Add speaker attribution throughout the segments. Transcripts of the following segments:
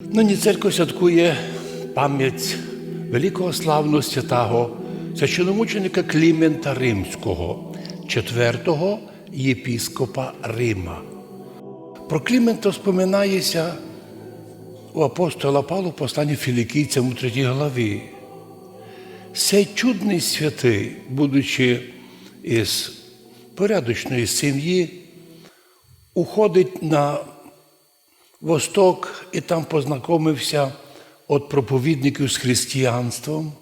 Speaker 1: Нині церква святкує пам'ять великого славного святого священомученика Клімента Римського, четвертого єпіскопа Рима. Про Клімента споминається у апостола Павла в посланні Філікійцям у третій главі. Цей чудний святий, будучи із порядочної сім'ї, уходить на восток і там познайомився від проповідників з християнством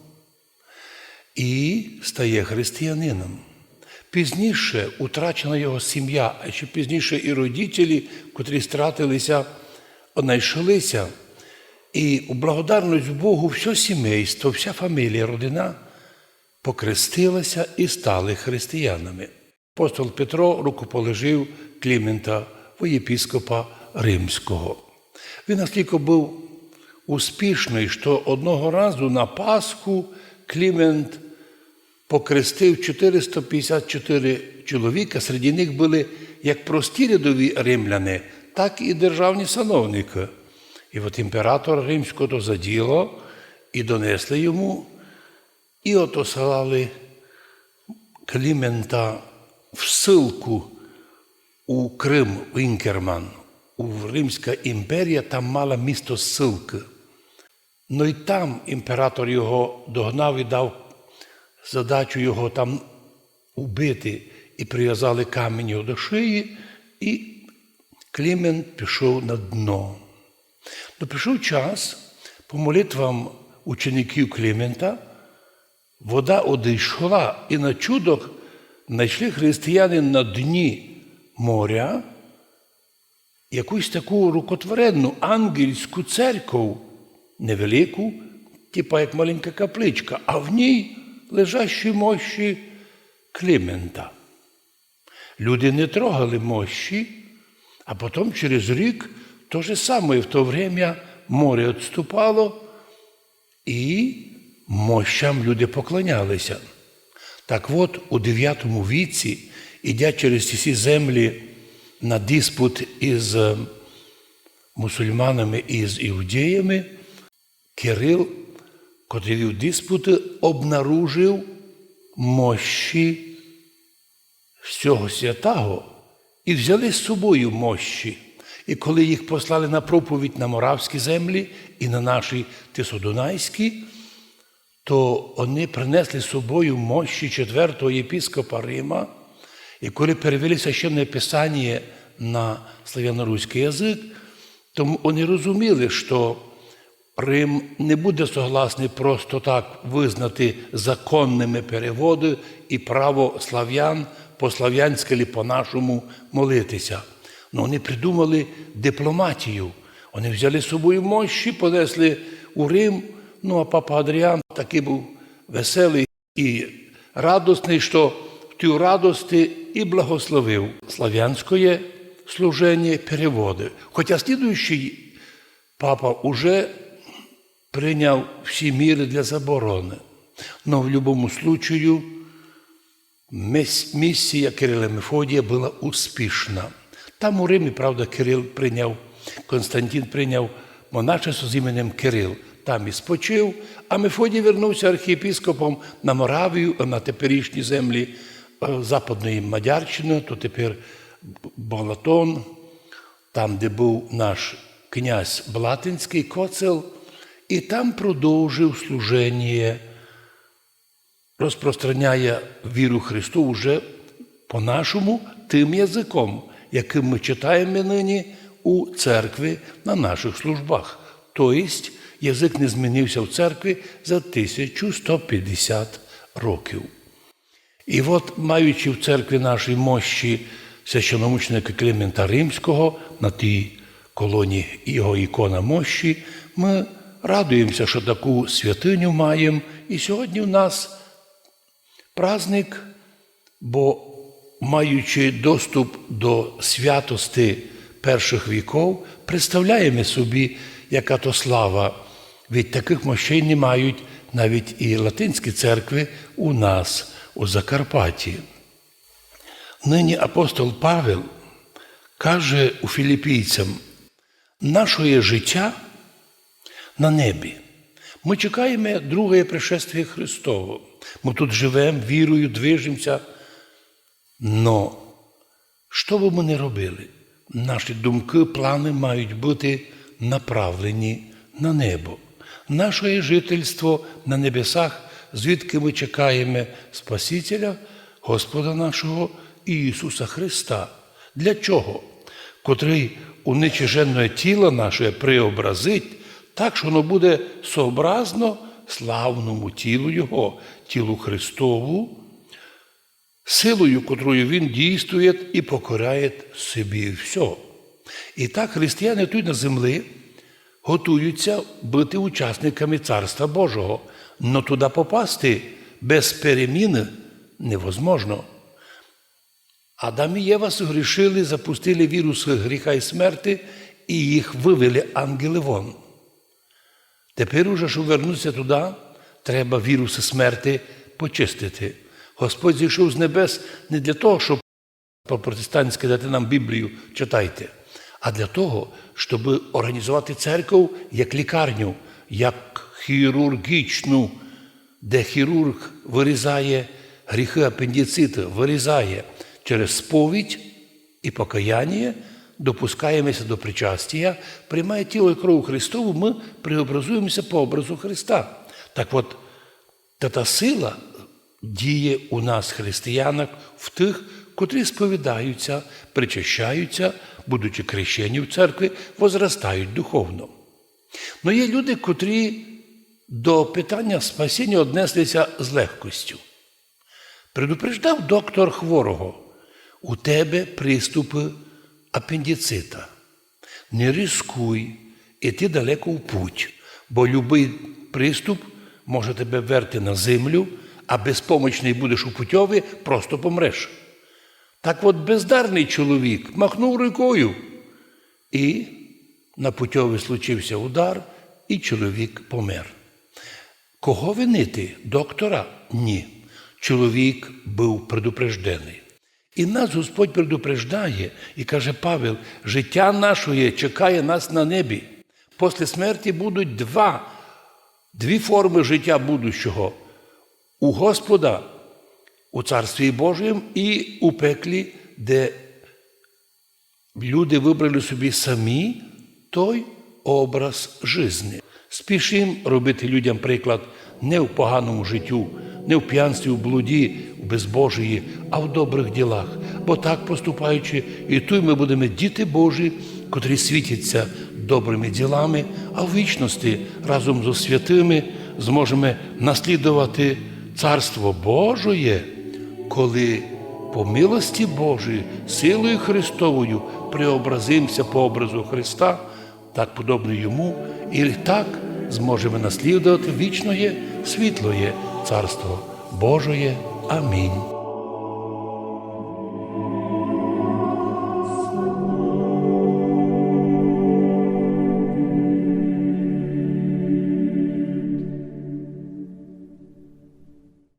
Speaker 1: і стає християнином. Пізніше утрачена його сім'я, а ще пізніше і родителі, котрі стратилися, знайшлися. І у благодарність Богу все сімейство, вся фамілія, родина покрестилася і стали християнами. Апостол Петро рукоположив Клімента у єпіскопа Римського. Він настільки був успішний, що одного разу на Пасху Клімент покрестив 454 чоловіка, серед них були як прості рядові римляни, так і державні сановники. І от імператор римського то за діло і донесли йому, і отосилали Клімента в ссылку у Крим, в Інкерман. Римська імперія там мала місто ссылки. Ну і там імператор його догнав і дав задачу його там убити, і прив'язали камінь до шиї, і Клімент пішов на дно. Ну, прийшов час по молитвам учеників Клімента, вода одійшла, і на чудо знайшли християни на дні моря якусь таку рукотворенну ангельську церкву, невелику, типа як маленька капличка, а в ній лежащі мощі Клімента. Люди не трогали мощі, а потім через рік то же саме в то время море відступало, і мощам люди поклонялися. Так от у 9 віці, ідя через ці землі на диспут із е, мусульманами і з іудеями, Кирил, котрий вів диспути, обнаружив мощі всього святого і взяли з собою мощі. І коли їх послали на проповідь на Моравські землі і на наші Тисодунайські, то вони принесли з собою мощі четвертого єпіскопа Рима, і коли перевели священне писання на славяноруський язик, то вони розуміли, що Рим не буде согласний просто так визнати законними переводи і право слав'ян по-слав'янськи або по-нашому молитися. Ну, вони придумали дипломатію. Вони взяли з собою мощі, понесли у Рим. Ну, а папа Адріан такий був веселий і радісний, що тій радості і благословив слав'янське служення переводи. Хоча слідуючий папа уже прийняв всі міри для заборони. Но в будь-якому случаю місія Кирила Мефодія була успішна. Там у Римі, правда, Кирил прийняв, Константин прийняв монашество з іменем Кирил. Там і спочив, а Мефодій вернувся архієпіскопом на Моравію, на теперішні землі Западної Мадярщини, то тепер Балатон, там, де був наш князь Блатинський Коцел, і там продовжив служення, розпространяє віру Христу вже по-нашому тим язиком, яким ми читаємо нині у церкві на наших службах. Тобто язик не змінився в церкві за 1150 років. І от, маючи в церкві нашій мощі священомученика Климента Римського на тій колоні його ікона мощі, ми радуємося, що таку святиню маємо. І сьогодні у нас праздник, бо маючи доступ до святости перших віков, представляємо собі, яка то слава. Від таких мощей не мають навіть і латинські церкви у нас, у Закарпатті. Нині апостол Павел каже у філіпійцям, наше життя на небі. Ми чекаємо друге пришествие Христове. Ми тут живемо, вірою, движемося. Но що би ми не робили, наші думки, плани мають бути направлені на небо. Наше жительство на небесах, звідки ми чекаємо Спасителя, Господа нашого Ісуса Христа. Для чого? Котрий уничиженне тіло наше преобразить, так що воно буде сообразно славному тілу Його, тілу Христову, силою, котрою він дійствує і покоряє собі все. І так християни тут на землі готуються бути учасниками Царства Божого, но туди попасти без переміни невозможно. Адам і Єва согрішили, запустили вірус гріха і смерти, і їх вивели ангели вон. Тепер уже, щоб вернутися туди, треба віруси смерти почистити. Господь зійшов з небес не для того, щоб по-протестантськи дати нам Біблію читайте, а для того, щоб організувати церкву як лікарню, як хірургічну, де хірург вирізає гріхи апендицити, вирізає через сповідь і покаяння, допускаємося до причастя, приймає тіло і кров Христову, ми преобразуємося по образу Христа. Так от, та та сила діє у нас, християнах, в тих, котрі сповідаються, причащаються, будучи крещені в церкві, возростають духовно. Но є люди, котрі до питання спасіння однеслися з легкостю. Предупреждав доктор хворого, у тебе приступи апендицита. Не рискуй, іти далеко в путь, бо любий приступ може тебе верти на землю, а безпомочний будеш у путьові, просто помреш. Так от бездарний чоловік махнув рукою, і на путьові случився удар, і чоловік помер. Кого винити? Доктора? Ні. Чоловік був предупреждений. І нас Господь предупреждає і каже Павел, життя нашої чекає нас на небі. Після смерті будуть два, дві форми життя будущого. У Господа у Царстві Божому і у пеклі, де люди вибрали собі самі той образ жизни. Спішим робити людям приклад не в поганому життю, не в п'янстві, в блуді, в безбожії, а в добрих ділах. Бо так поступаючи, і тут ми будемо діти Божі, котрі світяться добрими ділами, а в вічності разом зі святими зможемо наслідувати Царство Божоє, коли по милості Божої, силою Христовою преобразимося по образу Христа, так подобно йому, і так зможемо наслідувати вічноє, світлоє Царство Божоє. Амінь.